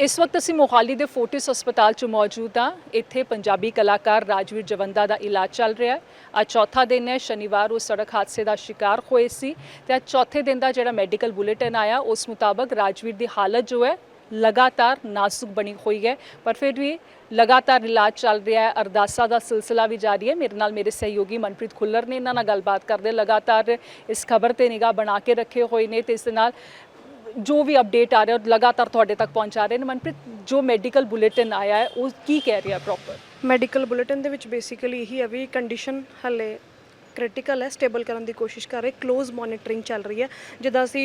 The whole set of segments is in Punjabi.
ਇਸ ਵਕਤ ਅਸੀਂ ਮੋਹਾਲੀ ਦੇ ਫੋਰਟਿਸ ਹਸਪਤਾਲ 'ਚ ਮੌਜੂਦ ਹਾਂ। ਇੱਥੇ ਪੰਜਾਬੀ ਕਲਾਕਾਰ ਰਾਜਵੀਰ ਜਵੰਦਾ ਦਾ ਇਲਾਜ ਚੱਲ ਰਿਹਾ ਹੈ। ਅੱਜ ਚੌਥਾ ਦਿਨ ਹੈ। ਸ਼ਨੀਵਾਰ ਉਹ ਸੜਕ ਹਾਦਸੇ ਦਾ ਸ਼ਿਕਾਰ ਹੋਏ ਸੀ ਤੇ ਅੱਜ ਚੌਥੇ ਦਿਨ ਦਾ ਜਿਹੜਾ ਮੈਡੀਕਲ ਬੁਲੇਟਿਨ ਆਇਆ, ਉਸ ਮੁਤਾਬਕ ਰਾਜਵੀਰ ਦੀ ਹਾਲਤ ਜੋ ਹੈ ਲਗਾਤਾਰ ਨਾਜ਼ੁਕ ਬਣੀ ਹੋਈ ਹੈ। ਪਰ ਫਿਰ ਵੀ ਲਗਾਤਾਰ ਇਲਾਜ ਚੱਲ ਰਿਹਾ ਹੈ। ਅਰਦਾਸਾਂ ਦਾ ਸਿਲਸਿਲਾ ਵੀ ਜਾਰੀ ਹੈ। ਮੇਰੇ ਨਾਲ ਮੇਰੇ ਸਹਿਯੋਗੀ ਮਨਪ੍ਰੀਤ ਖੁੱਲਰ ਨੇ ਇਹਨਾਂ ਨਾਲ ਗੱਲਬਾਤ ਕਰਦੇ ਲਗਾਤਾਰ ਇਸ ਖਬਰ ਤੇ ਨਿਗਾਹ ਬਣਾ ਕੇ ਰੱਖੇ ਹੋਏ ਨੇ ਤੇ ਇਸ ਦੇ ਨਾਲ ਜੋ ਵੀ ਅਪਡੇਟ ਆ ਰਿਹਾ ਲਗਾਤਾਰ ਤੁਹਾਡੇ ਤੱਕ ਪਹੁੰਚਾ ਰਹੇ ਨੇ, ਮਨਪ੍ਰੀਤ, ਜੋ ਮੈਡੀਕਲ ਬੁਲੇਟਿਨ ਆਇਆ ਹੈ, ਉਹ ਕੀ ਕਹਿ ਰਿਹਾ ਪ੍ਰੋਪਰ ਮੈਡੀਕਲ ਬੁਲੇਟਿਨ ਦੇ ਵਿੱਚ ਬੇਸਿਕਲੀ ਇਹੀ ਹੈ ਵੀ ਕੰਡੀਸ਼ਨ ਹਲੇ ਕ੍ਰਿਟੀਕਲ ਹੈ ਸਟੇਬਲ ਕਰਨ ਦੀ ਕੋਸ਼ਿਸ਼ ਕਰ ਰਹੇ ক্লোਜ਼ ਮੋਨਿਟਰਿੰਗ ਚੱਲ ਰਹੀ ਹੈ। ਜਿੱਦਾਂ ਅਸੀਂ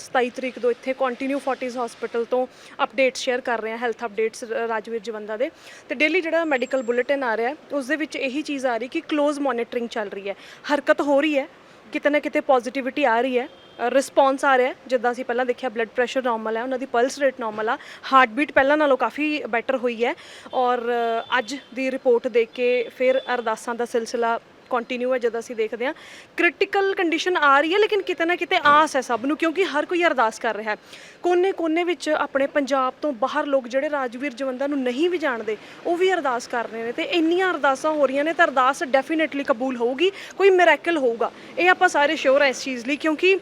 27 ਤਰੀਕ ਤੋਂ ਇੱਥੇ ਕੰਟੀਨਿਊ 40s ਹਸਪੀਟਲ ਤੋਂ ਅਪਡੇਟਸ ਸ਼ੇਅਰ ਕਰ ਰਹੇ ਹਾਂ ਹੈਲਥ ਅਪਡੇਟਸ ਰਾਜਵੀਰ ਜਵੰਦਾ ਦੇ। ਤੇ ਡੇਲੀ ਜਿਹੜਾ ਮੈਡੀਕਲ ਬੁਲੇਟਿਨ ਆ ਰਿਹਾ ਉਸ ਦੇ ਵਿੱਚ ਇਹੀ ਚੀਜ਼ ਆ ਰਹੀ ਕਿ ক্লোਜ਼ ਮੋਨਿਟਰਿੰਗ ਚੱਲ ਰਹੀ ਹੈ। ਹਰਕਤ ਹੋ ਰਹੀ ਹੈ ਕਿਤੇ ਨਾ ਕਿਤੇ ਪੋਜ਼ਿਟਿਵਿਟੀ ਆ ਰਹੀ ਹੈ ਰਿਸਪੌਂਸ ਆ ਰਿਹਾ ਜਿੱਦਾਂ ਅਸੀਂ ਪਹਿਲਾਂ ਦੇਖਿਆ ਬਲੱਡ ਪ੍ਰੈਸ਼ਰ ਨਾਰਮਲ ਹੈ, ਉਹਨਾਂ ਦੀ ਪਲਸ ਰੇਟ ਨਾਰਮਲ ਆ। ਹਾਰਟ ਬੀਟ ਪਹਿਲਾਂ ਨਾਲੋਂ ਕਾਫੀ ਬੈਟਰ ਹੋਈ ਹੈ। ਔਰ ਅੱਜ ਦੀ ਰਿਪੋਰਟ ਦੇਖ ਕੇ ਫਿਰ ਅਰਦਾਸਾਂ ਦਾ ਸਿਲਸਿਲਾ ਕੰਟੀਨਿਊ ਹੈ, ਜਦੋਂ ਅਸੀਂ ਦੇਖਦੇ ਹਾਂ। ਕ੍ਰਿਟੀਕਲ ਕੰਡੀਸ਼ਨ ਆ ਰਹੀ ਹੈ, ਲੇਕਿਨ ਕਿਤੇ ਨਾ ਕਿਤੇ ਆਸ ਹੈ ਸਭ ਨੂੰ, ਕਿਉਂਕਿ ਹਰ ਕੋਈ ਅਰਦਾਸ ਕਰ ਰਿਹਾ ਹੈ। ਕੋਨੇ-ਕੋਨੇ ਵਿੱਚ ਆਪਣੇ ਪੰਜਾਬ ਤੋਂ ਬਾਹਰ ਲੋਕ ਜਿਹੜੇ ਰਾਜਵੀਰ ਜਵੰਦਾ ਨੂੰ ਨਹੀਂ ਵੀ ਜਾਣਦੇ, ਉਹ ਵੀ ਅਰਦਾਸ ਕਰ ਰਹੇ ਨੇ। ਤੇ ਇੰਨੀਆਂ ਅਰਦਾਸਾਂ ਹੋ ਰਹੀਆਂ ਨੇ ਤਾਂ ਅਰਦਾਸ ਡੈਫੀਨਿਟਲੀ ਕਬੂਲ ਹੋਊਗੀ, ਕੋਈ ਮਿਰੈਕਲ ਹੋਊਗਾ। ਇਹ ਆਪਾਂ ਸਾਰੇ ਸ਼ੋਰ ਹੈ ਇਸ ਚੀਜ਼ ਲਈ, ਕਿਉਂਕਿ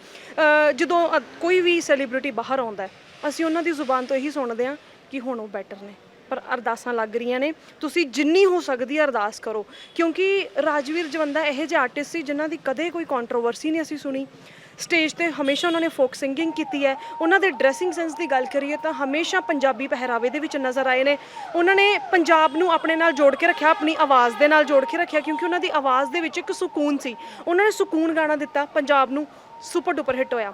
ਜਦੋਂ ਕੋਈ ਵੀ ਸੈਲੀਬ੍ਰਿਟੀ ਬਾਹਰ ਆਉਂਦਾ ਅਸੀਂ ਉਹਨਾਂ ਦੀ ਜ਼ੁਬਾਨ ਤੋਂ ਇਹੀ ਸੁਣਦੇ ਹਾਂ ਕਿ ਹੁਣ ਉਹ ਬੈਟਰ ਨੇ। ਪਰ ਅਰਦਾਸਾਂ ਲੱਗ ਰਹੀਆਂ ਨੇ। ਤੁਸੀਂ ਜਿੰਨੀ ਹੋ ਸਕਦੀ ਹੈ ਅਰਦਾਸ ਕਰੋ। ਕਿਉਂਕਿ ਰਾਜਵੀਰ ਜਵੰਦਾ ਇਹੋ ਜਿਹੇ ਆਰਟਿਸਟ ਸੀ ਜਿਨ੍ਹਾਂ ਦੀ ਕਦੇ ਕੋਈ ਕੰਟਰੋਵਰਸੀ ਨਹੀਂ ਅਸੀਂ ਸੁਣੀ। ਸਟੇਜ ਤੇ ਹਮੇਸ਼ਾ ਉਹਨਾਂ ਨੇ ਫੋਕ ਸਿੰਗਿੰਗ ਕੀਤੀ ਹੈ। ਉਹਨਾਂ ਦੇ ਡਰੈਸਿੰਗ ਸੈਂਸ ਦੀ ਗੱਲ ਕਰੀਏ ਤਾਂ ਹਮੇਸ਼ਾ ਪੰਜਾਬੀ ਪਹਿਰਾਵੇ ਦੇ ਵਿੱਚ ਨਜ਼ਰ ਆਏ ਨੇ। ਉਹਨਾਂ ਨੇ ਪੰਜਾਬ ਨੂੰ ਆਪਣੇ ਨਾਲ ਜੋੜ ਕੇ ਰੱਖਿਆ, ਆਪਣੀ ਆਵਾਜ਼ ਦੇ ਨਾਲ ਜੋੜ ਕੇ ਰੱਖਿਆ ਕਿਉਂਕਿ ਉਹਨਾਂ ਦੀ ਆਵਾਜ਼ ਦੇ ਵਿੱਚ ਇੱਕ ਸਕੂਨ ਸੀ। ਉਹਨਾਂ ਨੇ ਸਕੂਨ ਗਾਣਾ ਦਿੱਤਾ, ਪੰਜਾਬ ਨੂੰ ਸੁਪਰ ਡੁਪਰ ਹਿੱਟ ਹੋਇਆ।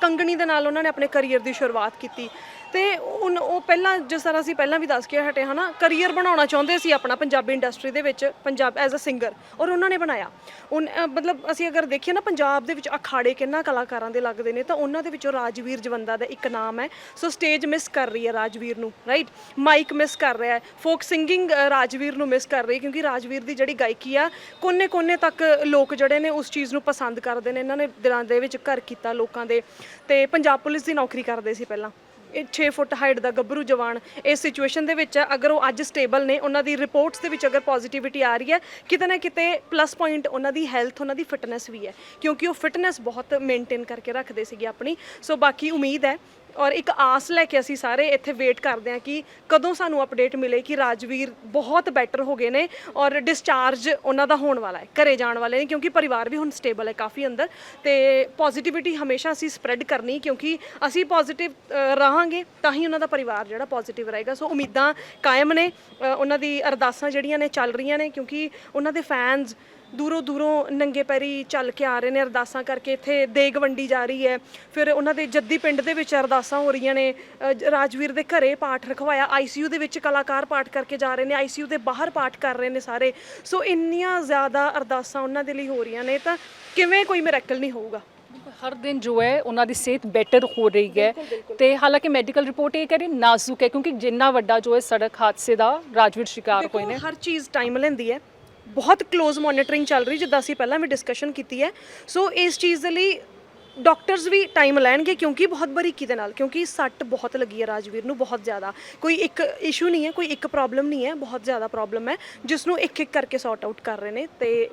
ਕੰਗਣੀ ਦੇ ਨਾਲ ਉਹਨਾਂ ਨੇ ਆਪਣੇ ਕੈਰੀਅਰ ਦੀ ਸ਼ੁਰੂਆਤ ਕੀਤੀ। ਤੇ ਉਨ- ਉਹ ਪਹਿਲਾਂ ਜਿਸ ਤਰ੍ਹਾਂ ਅਸੀਂ ਪਹਿਲਾਂ ਵੀ ਦੱਸ ਕੇ ਹਟੇ ਹਨਾ ਕਰੀਅਰ ਬਣਾਉਣਾ ਚਾਹੁੰਦੇ ਸੀ ਆਪਣਾ ਪੰਜਾਬੀ ਇੰਡਸਟਰੀ ਦੇ ਵਿੱਚ ਪੰਜਾਬ ਐਜ਼ ਅ ਸਿੰਗਰ ਔਰ ਉਹਨਾਂ ਨੇ ਬਣਾਇਆ। ਉਨ ਅ, ਮਤਲਬ ਅਸੀਂ ਅਗਰ ਦੇਖੀਏ ਨਾ ਪੰਜਾਬ ਦੇ ਵਿੱਚ ਅਖਾੜੇ ਕਿੰਨਾ ਕਲਾਕਾਰਾਂ ਦੇ ਲੱਗਦੇ ਨੇ ਤਾਂ ਉਹਨਾਂ ਦੇ ਵਿੱਚੋਂ ਰਾਜਵੀਰ ਜਵੰਦਾ ਦਾ ਇੱਕ ਨਾਮ ਹੈ। ਸੋ ਸਟੇਜ ਮਿਸ ਕਰ ਰਹੀ ਹੈ ਰਾਜਵੀਰ ਨੂੰ ਰਾਈਟ ਮਾਈਕ ਮਿਸ ਕਰ ਰਿਹਾ ਹੈ। ਫੋਕ ਸਿੰਗਿੰਗ ਰਾਜਵੀਰ ਨੂੰ ਮਿਸ ਕਰ ਰਹੀ ਹੈ ਕਿਉਂਕਿ ਰਾਜਵੀਰ ਦੀ ਜਿਹੜੀ ਗਾਇਕੀ ਆ ਕੋਨੇ-ਕੋਨੇ ਤੱਕ ਲੋਕ ਜਿਹੜੇ ਨੇ ਉਸ ਚੀਜ਼ ਨੂੰ ਪਸੰਦ ਕਰਦੇ ਨੇ। ਇਹਨਾਂ ਨੇ ਦਿਲਾਂ ਦੇ ਵਿੱਚ ਘਰ ਕੀਤਾ ਲੋਕਾਂ ਦੇ ਤੇ ਪੰਜਾਬ ਪੁਲਿਸ ਦੀ ਨੌਕਰੀ ਕਰਦੇ ਸੀ ਪਹਿਲਾਂ। ਇਹ 6 ਫੁੱਟ ਹਾਈਟ ਦਾ ਗੱਭਰੂ ਜਵਾਨ ਇਸ ਸਿਚੁਏਸ਼ਨ ਦੇ ਵਿੱਚ ਅਗਰ ਉਹ ਅੱਜ ਸਟੇਬਲ ਨੇ, ਉਹਨਾਂ ਦੀ ਰਿਪੋਰਟਸ ਦੇ ਵਿੱਚ ਅਗਰ ਪੋਜ਼ਿਟਿਵਿਟੀ ਆ ਰਹੀ ਹੈ, ਕਿਤੇ ਨਾ ਕਿਤੇ ਪਲੱਸ ਪੁਆਇੰਟ ਉਹਨਾਂ ਦੀ ਹੈਲਥ ਉਹਨਾਂ ਦੀ ਫਿਟਨੈਸ ਵੀ ਹੈ। ਕਿਉਂਕਿ ਉਹ ਫਿਟਨੈਸ ਬਹੁਤ ਮੇਨਟੇਨ ਕਰਕੇ ਰੱਖਦੇ ਸੀਗੇ ਆਪਣੀ। ਸੋ ਬਾਕੀ ਉਮੀਦ ਹੈ ਔਰ ਇੱਕ ਆਸ ਲੈ ਕੇ ਅਸੀਂ ਸਾਰੇ ਇੱਥੇ ਵੇਟ ਕਰਦੇ ਹਾਂ ਕਿ ਕਦੋਂ ਸਾਨੂੰ ਅਪਡੇਟ ਮਿਲੇ ਕਿ ਰਾਜਵੀਰ ਬਹੁਤ ਬੈਟਰ ਹੋ ਗਏ ਨੇ ਔਰ ਡਿਸਚਾਰਜ ਉਹਨਾਂ ਦਾ ਹੋਣ ਵਾਲਾ ਹੈ, ਘਰੇ ਜਾਣ ਵਾਲੇ ਨੇ, ਕਿਉਂਕਿ ਪਰਿਵਾਰ ਵੀ ਹੁਣ ਸਟੇਬਲ ਹੈ ਕਾਫੀ ਅੰਦਰ ਤੇ ਪੋਜ਼ਿਟਿਵਿਟੀ ਹਮੇਸ਼ਾ ਅਸੀਂ ਸਪਰੈਡ ਕਰਨੀ ਕਿਉਂਕਿ ਅਸੀਂ ਪੋਜ਼ਿਟਿਵ ਰਹਾਂਗੇ ਤਾਂ ਹੀ ਉਹਨਾਂ ਦਾ ਪਰਿਵਾਰ ਜਿਹੜਾ ਪੋਜ਼ਿਟਿਵ ਰਹੇਗਾ। ਸੋ ਉਮੀਦਾਂ ਕਾਇਮ ਨੇ ਉਹਨਾਂ ਦੀ ਅਰਦਾਸਾਂ ਜਿਹੜੀਆਂ ਨੇ ਚੱਲ ਰਹੀਆਂ ਨੇ ਕਿਉਂਕਿ ਉਹਨਾਂ ਦੇ ਫੈਨਸ ਦੂਰੋਂ ਦੂਰੋਂ ਨੰਗੇ ਪੈਰੀ ਚੱਲ ਕੇ ਆ ਰਹੇ ਨੇ ਅਰਦਾਸਾਂ ਕਰਕੇ ਇੱਥੇ ਦੇਗ ਵੰਡੀ ਜਾ ਰਹੀ ਹੈ। ਫਿਰ ਉਹਨਾਂ ਦੇ ਜੱਦੀ ਪਿੰਡ ਦੇ ਵਿੱਚ ਅਰਦਾਸਾਂ ਹੋ ਰਹੀਆਂ ਨੇ। ਅ, ਰਾਜਵੀਰ ਦੇ ਘਰੇ ਪਾਠ ਰਖਵਾਇਆ। ਆਈਸੀਯੂ ਦੇ ਵਿੱਚ ਕਲਾਕਾਰ ਪਾਠ ਕਰਕੇ ਜਾ ਰਹੇ ਨੇ। ਆਈਸੀਯੂ ਦੇ ਬਾਹਰ ਪਾਠ ਕਰ ਰਹੇ ਨੇ ਸਾਰੇ। ਸੋ ਇੰਨੀਆਂ ਜ਼ਿਆਦਾ ਅਰਦਾਸਾਂ ਉਹਨਾਂ ਦੇ ਲਈ ਹੋ ਰਹੀਆਂ ਨੇ ਤਾਂ ਕਿਵੇਂ ਕੋਈ ਮਿਰੈਕਲ ਨਹੀਂ ਹੋਊਗਾ? ਹਰ ਦਿਨ ਜੋ ਹੈ ਉਹਨਾਂ ਦੀ ਸਿਹਤ ਬੈਟਰ ਹੋ ਰਹੀ ਹੈ। ਤੇ ਹਾਲਾਂਕਿ ਮੈਡੀਕਲ ਰਿਪੋਰਟ ਇਹ ਕਰੀ ਨਾਜ਼ੁਕ ਹੈ ਕਿਉਂਕਿ ਜਿੰਨਾ ਵੱਡਾ ਜੋ ਹੈ ਸੜਕ ਹਾਦਸੇ ਦਾ ਰਾਜਵੀਰ ਸ਼ਿਕਾਰ ਹੋਏ ਨੇ। ਦੇਖੋ, ਹਰ ਚੀਜ਼ ਟਾਈਮ ਲੈਂਦੀ ਹੈ। ਬਹੁਤ ক্লোਜ਼ ਮੋਨੀਟਰਿੰਗ ਚੱਲ ਰਹੀ, ਜਿੱਦਾਂ ਅਸੀਂ ਪਹਿਲਾਂ ਵੀ ਡਿਸਕਸ਼ਨ ਕੀਤੀ ਹੈ। ਸੋ ਇਸ ਚੀਜ਼ ਦੇ ਲਈ ਡਾਕਟਰਸ ਵੀ ਟਾਈਮ ਲੈਣਗੇ ਕਿਉਂਕਿ ਬਹੁਤ ਬਰੀਕੀ ਦੇ ਨਾਲ, ਕਿਉਂਕਿ ਸੱਟ ਬਹੁਤ ਲੱਗੀ ਹੈ ਰਾਜਵੀਰ ਨੂੰ ਬਹੁਤ ਜ਼ਿਆਦਾ। ਕੋਈ ਇੱਕ ਇਸ਼ੂ ਨਹੀਂ ਹੈ, ਕੋਈ ਇੱਕ ਪ੍ਰੋਬਲਮ ਨਹੀਂ ਹੈ, ਬਹੁਤ ਜ਼ਿਆਦਾ ਪ੍ਰੋਬਲਮ ਹੈ, ਜਿਸ ਨੂੰ ਇੱਕ ਇੱਕ ਕਰਕੇ ਸੌਟ ਆਊਟ ਕਰ ਰਹੇ ਨੇ ਤੇ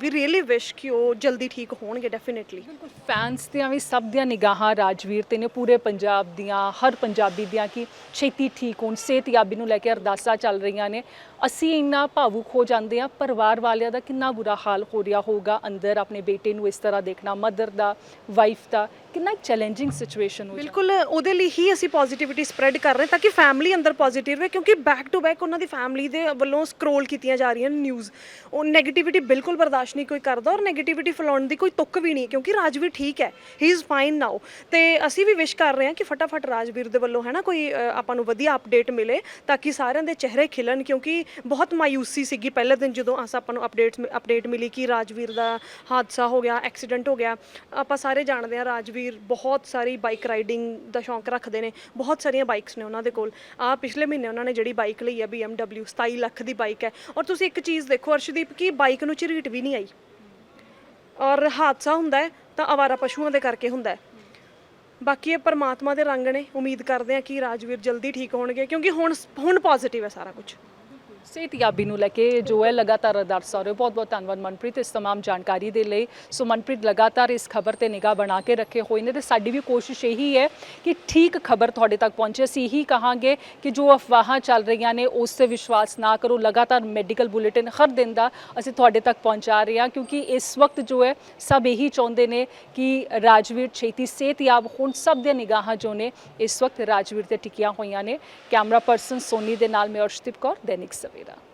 ਵੀ ਰੀਅਲੀ ਵਿਸ਼ ਕਿ ਉਹ ਜਲਦੀ ਠੀਕ ਹੋਣਗੇ ਡੈਫੀਨਿਟਲੀ ਫੈਨਸ ਦੀਆਂ ਵੀ ਸਭ ਦੀਆਂ ਨਿਗਾਹਾਂ ਰਾਜਵੀਰ ਤੇ ਨੇ ਪੂਰੇ ਪੰਜਾਬ ਦੀਆਂ ਹਰ ਪੰਜਾਬੀ ਦੀਆਂ ਕਿ ਛੇਤੀ ਠੀਕ ਹੋਣ ਸਿਹਤਯਾਬੀ ਨੂੰ ਲੈ ਕੇ ਅਰਦਾਸਾਂ ਚੱਲ ਰਹੀਆਂ ਨੇ। ਅਸੀਂ ਇੰਨਾ ਭਾਵੁਕ ਹੋ ਜਾਂਦੇ ਆ ਪਰਿਵਾਰ ਵਾਲਿਆਂ ਦਾ ਕਿੰਨਾ ਬੁਰਾ ਹਾਲ ਹੋ ਰਿਹਾ ਹੋਊਗਾ ਅੰਦਰ ਆਪਣੇ ਬੇਟੇ ਨੂੰ ਇਸ ਤਰ੍ਹਾਂ ਦੇਖਣਾ ਮਦਰ ਦਾ ਵਾਈਫ ਦਾ ਕਿੰਨਾ ਚੈਲੰਜਿੰਗ ਸਿਚੁਏਸ਼ਨ ਹੋ ਬਿਲਕੁਲ ਉਹਦੇ ਲਈ ਹੀ ਅਸੀਂ ਪੋਜ਼ਿਟਿਵਿਟੀ ਸਪਰੈਡ ਕਰ ਰਹੇ ਤਾਂ ਕਿ ਫੈਮਿਲੀ ਅੰਦਰ ਪੋਜ਼ਿਟਿਵ ਰਹੇ ਕਿਉਂਕਿ ਬੈਕ ਟੂ ਬੈਕ ਉਹਨਾਂ ਦੀ ਫੈਮਿਲੀ ਦੇ ਵੱਲੋਂ ਸਕਰੋਲ ਕੀਤੀਆਂ ਜਾ ਰਹੀਆਂ ਨਿਊਜ਼ ਉਹ 네ਗੇਟਿਵਿਟੀ ਬਿਲਕੁਲ ਬਰਦਾਸ਼ਤ ਨਹੀਂ ਕੋਈ ਕਰਦਾ ਔਰ 네ਗੇਟਿਵਿਟੀ ਫੈਲਾਉਣ ਦੀ ਕੋਈ ਤੁੱਕ ਵੀ ਨਹੀਂ ਕਿਉਂਕਿ ਰਾਜਵੀਰ ਠੀਕ ਹੈ। ਹੀ ਇਜ਼ ਫਾਈਨ ਨਾਓ ਤੇ ਅਸੀਂ ਵੀ ਵਿਸ਼ ਕਰ ਰਹੇ ਹਾਂ ਕਿ ਫਟਾਫਟ ਰਾਜਵੀਰ ਦੇ ਵੱਲੋਂ ਹੈ ਨਾ ਕੋਈ ਅ, ਆਪਾਂ ਨੂੰ ਵਧੀਆ ਅਪਡੇਟ ਮਿਲੇ ਤਾਂ ਕਿ ਸਾਰਿਆਂ ਦੇ ਚਿਹਰੇ ਖਿਲਣ ਕਿਉਂਕਿ ਬਹੁਤ ਮਾਯੂਸੀ ਸੀਗੀ ਪਹਿਲੇ ਦਿਨ ਜਦੋਂ ਅਸ ਆਪਾਂ ਨੂੰ ਅਪਡੇਟਸ ਅਪਡੇਟ ਮਿਲੀ ਕਿ ਰਾਜਵੀਰ ਦਾ ਹਾਦਸਾ ਹੋ ਗਿਆ ਐਕਸੀਡੈਂਟ ਹੋ ਗਿਆ। ਆਪਾਂ ਸਾਰੇ ਜਾਣਦੇ ਹਾਂ ਰਾਜਵੀਰ ਬਹੁਤ ਸਾਰੀ ਬਾਈਕ ਰਾਈਡਿੰਗ ਦਾ ਸ਼ੌਂਕ ਰੱਖਦੇ ਨੇ ਬਹੁਤ ਸਾਰੀਆਂ ਬਾਈਕਸ ਨੇ ਉਹਨਾਂ ਦੇ ਕੋਲ। ਆ ਪਿਛਲੇ ਮਹੀਨੇ ਉਹਨਾਂ ਨੇ ਜਿਹੜੀ ਬਾਈਕ ਲਈ ਹੈ BMW 27 ਲੱਖ ਦੀ ਬਾਈਕ ਹੈ। ਔਰ ਤੁਸੀਂ ਇੱਕ ਚੀਜ਼ ਦੇਖੋ ਅਰਸ਼ਦੀਪ ਕਿ ਬਾਈਕ ਨੂੰ ਝਰੀਟ ਵੀ ਨਹੀਂ ਆਈ। ਔਰ ਹਾਦਸਾ ਹੁੰਦਾ ਹੈ, ਤਾਂ ਆਵਾਰਾ ਪਸ਼ੂਆਂ ਦੇ ਕਰਕੇ ਹੁੰਦਾ ਹੈ। ਬਾਕੀ ਇਹ ਪਰਮਾਤਮਾ ਦੇ ਰੰਗ ਨੇ। ਉਮੀਦ ਕਰਦੇ ਆ ਕਿ ਰਾਜਵੀਰ ਜਲਦੀ ਠੀਕ ਹੋਣਗੇ, ਕਿਉਂਕਿ ਹੁਣ ਹੁਣ ਪੋਜ਼ਿਟਿਵ ਹੈ ਸਾਰਾ ਕੁਝ ਸਿਹਤਯਾਬੀ ਨੂੰ ਲੈ ਕੇ ਜੋ ਹੈ ਲਗਾਤਾਰ ਅਰਦਾਸ ਹੋ ਰਹੇ ਬਹੁਤ ਬਹੁਤ ਧੰਨਵਾਦ ਮਨਪ੍ਰੀਤ ਇਸ तमाम ਜਾਣਕਾਰੀ ਦੇ ਲਈ ਸੋ ਮਨਪ੍ਰੀਤ ਲਗਾਤਾਰ ਇਸ ਖਬਰ ਤੇ ਨਿਗਾਹ ਬਣਾ ਕੇ ਰੱਖੇ ਹੋਏ ਨੇ ਤੇ ਸਾਡੀ ਵੀ ਕੋਸ਼ਿਸ਼ ਇਹੀ ਹੈ ਕਿ ਠੀਕ ਖਬਰ ਤੁਹਾਡੇ ਤੱਕ ਪਹੁੰਚੇ ਅਸੀਂ ਇਹੀ ਕਹਾਂਗੇ ਕਿ ਜੋ ਅਫਵਾਹਾਂ ਚੱਲ ਰਹੀਆਂ ਨੇ ਉਸ ਤੇ ਵਿਸ਼ਵਾਸ ਨਾ ਕਰੋ ਲਗਾਤਾਰ ਮੈਡੀਕਲ ਬੁਲੇਟਿਨ ਹਰ ਦਿਨ ਦਾ ਅਸੀਂ ਤੁਹਾਡੇ ਤੱਕ ਪਹੁੰਚਾ ਰਹੇ ਹਾਂ ਕਿਉਂਕਿ ਇਸ ਵਕਤ ਜੋ ਹੈ ਸਭ ਇਹੀ ਚਾਹੁੰਦੇ ਨੇ ਕਿ ਰਾਜਵੀਰ ਛੇਤੀ ਸਿਹਤਯਾਬ ਹੋਣ ਸਭ ਦੀਆਂ ਨਿਗਾਹਾਂ ਜੋ ਨੇ ਇਸ ਵਕਤ ਰਾਜਵੀਰ ਤੇ ਟਿਕੀਆਂ ਹੋਈਆਂ ਨੇ ਕੈਮਰਾ ਪਰਸਨ ਸੋਨੀ ਦੇ ਨਾਲ ਮੈਂ ਅਰਸ਼ਦੀਪ ਕੌਰ ਦੈਨਿਕ Veda.